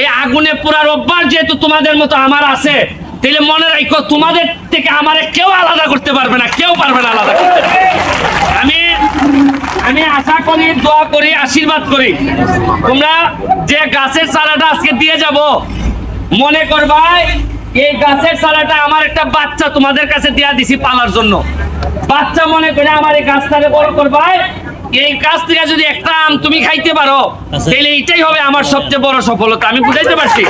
এই আগুনে পুরার অভ্যাস যেহেতু তোমাদের মতো আমার আছে, তাহলে মনে রাখো তোমাদের থেকে আমারে কেউ আলাদা করতে পারবে না, কেউ পারবে না আলাদা করতে। আমি আমি আশা করি, দোয়া করি, আশীর্বাদ করি। তোমরা যে গাছের চারাটা আজকে দিয়ে যাব, মনে করবা এই গাছের চারাটা আমার একটা বাচ্চা তোমাদের কাছে দেয়া দিছি পালার জন্য। বাচ্চা মনে করে আমার এই গাছটাকে বড় করবা এই গাছ থেকে যদি একটা আম তুমি খাইতে পারো তাহলে এটাই হবে আমার সবচেয়ে বড় সফলতা। আমি বুঝাইতে পারছি?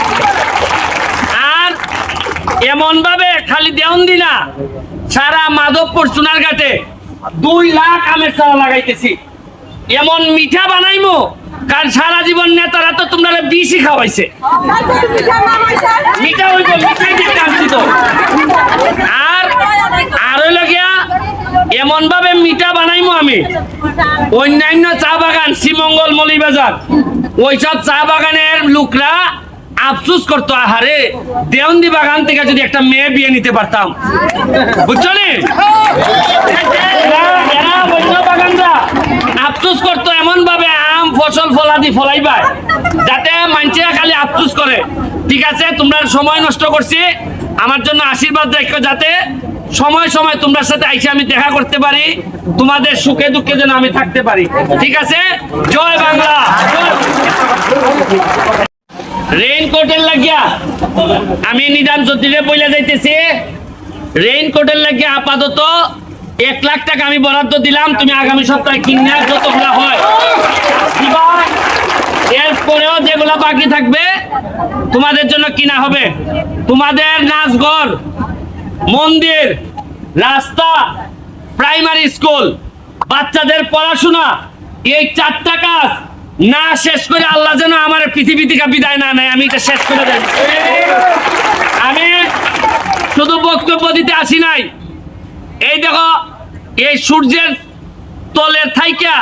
আর এমন ভাবে খালি দেওন দিনা সারা মাধবপুর সোনারঘাটে দুই লাখ আমের চারা লাগাইতেছি। এমন মিঠা বানাইমো কারণ সারা জীবন নেতারা তো তোমরা বিশি খাওয়াইছে। মিঠা হইব মিঠাই দিতে আসছি তো আর আর হইল গিয়া এমন ভাবে মিঠা আমি অন্যান্য চা বাগান, শ্রীমঙ্গল মলিবাজার ওইসব চা বাগানের লোকরা আফসুস করতো, আহারে দেওন্দি বাগান থেকে যদি একটা মেয়ে বিয়ে নিতে পারতাম। বুঝছ নি? আফসুস করতো এমন ভাবে আম, ফসল ফলাদি ফলাইবাই, যাতে মানুষেরা খালি আফসুস করে। ঠিক আছে, তোমরা সময় নষ্ট করছি, আমার জন্য আশীর্বাদ রেখো যাতে সময় সময় তোমরা সাথে আইসে আমি দেখা করতে পারি। তোমাদের সুখে দুঃখে যেন আমি থাকতে পারি। ঠিক আছে? জয় বাংলা। রেইনকোটের লাগিয়া আমি নিদান জ্যোতিরে বইলে যাইতেছি। রেইনকোটের লাগিয়া আপাতত এক লাখ টাকা আমি বরাদ্দ দিলাম। তুমি আগামী সপ্তাহে কিনে যতগুলা হয়। এরপরেও যেগুলা বাকি থাকবে, তোমাদের জন্য কিনা হবে। তোমাদের নাচঘর, মন্দির, রাস্তা প্রাইমারি স্কুল বাচ্চাদের পড়াশোনা, এই চারটা কাজ না শেষ করে আল্লাহ যেন আমার পৃথিবী থেকে বিদায় না নেয়, আমি এটা শেষ করে দেয় আমি শুধু বক্তব্য দিতে আসি নাই। এই দেখো, এই সূর্যের তলের থাইকা